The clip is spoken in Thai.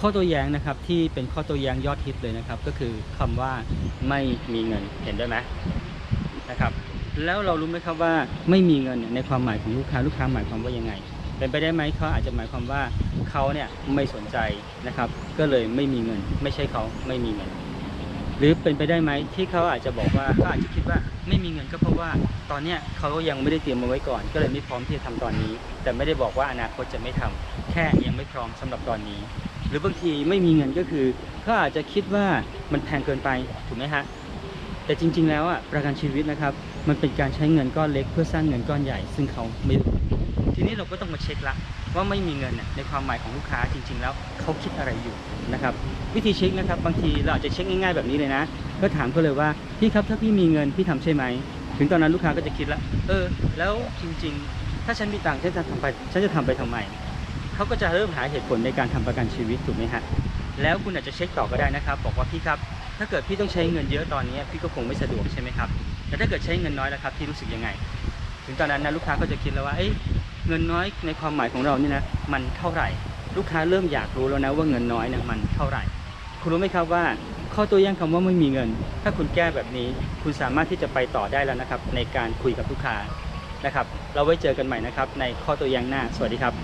ข้อตัวแย้งนะครับที่เป็นข้อตัวแย้งยอดฮิตเลยนะครับ ก็คือคำว่าไม่มีเงินเห็นด้วยไหมนะครับแล้วเรารู้ไหมครับว่าไม่มีเงินในความหมายของลูกค้าลูกค้าหมายความว่ายังไง เป็นไปได้ไหมเขาอาจจะหมายความว่าเขาเนี่ยไม่สนใจนะครับ ก็เลยไม่มีเงิน ไม่ใช่เขาไม่มีเงิน หรือเป็นไปได้ไหมที่เขาอาจจะบอกว่าเขาอาจจะคิดว่าไม่มีเงินก็เพราะว่า ตอนเนี้ยเขายังไม่ได้เตรียมมาไว้ก่อน ก็เลยไม่พร้อมที่จะทำตอนนี้ แต่ไม่ได้บอกว่าอนาคตจะไม่ทำแค่ยังไม่พร้อมสำหรับตอนนี้ หรือบางทีไม่มีเงินก็คือเขาอาจจะคิดว่ามันแพงเกินไปถูกไหมฮะแต่จริง ๆ แล้วอะประกันชีวิตนะครับ มันเป็นการใช้เงินก้อนเล็กเพื่อสร้างเงินก้อนใหญ่ ซึ่งเขาไม่รู้ทีนี้เราก็ต้องมาเช็คละว่าไม่มีเงินน่ะในความหมายของลูกค้าจริง ๆ แล้วเขาคิดอะไรอยู่นะครับ วิธีเช็คนะครับ บางทีเราอาจจะเช็คง่ายๆแบบนี้เลยนะ ก็ถามเขาเลยว่าพี่ครับถ้าพี่มีเงินพี่ทำใช่ไหมถึงตอนนั้นลูกค้าก็จะคิดละเออ แล้วจริง ๆ ถ้าฉันมีตังค์ฉันจะทำไปฉันจะทำไปทำไม เขาก็จะเริ่มหาเหตุผลในการทำประกันชีวิตถูกไหมฮะแล้วคุณอาจจะเช็คต่อก็ได้นะครับ บอกว่าพี่ครับ ถ้าเกิดพี่ต้องใช้เงินเยอะตอนนี้พี่ก็คงไม่สะดวกใช่ไหมครับแต่ถ้าเกิดใช้เงินน้อยนะครับพี่รู้สึกยังไง ถึงตอนนั้นนะลูกค้าก็จะคิดแล้วว่าเอ้ยเงินน้อยในความหมายของเรานี่นะมันเท่าไหร่ ลูกค้าเริ่มอยากรู้แล้วนะว่าเงินน้อยเนี่ยมันเท่าไหร่ คุณรู้ไหมครับว่าข้อตัวอย่างคำว่าไม่มีเงิน ถ้าคุณแก้แบบนี้ คุณสามารถที่จะไปต่อได้แล้วนะครับ ในการคุยกับลูกค้านะครับ เราไว้เจอกันใหม่นะครับ ในข้อตัวอย่างหน้า สวัสดีครับ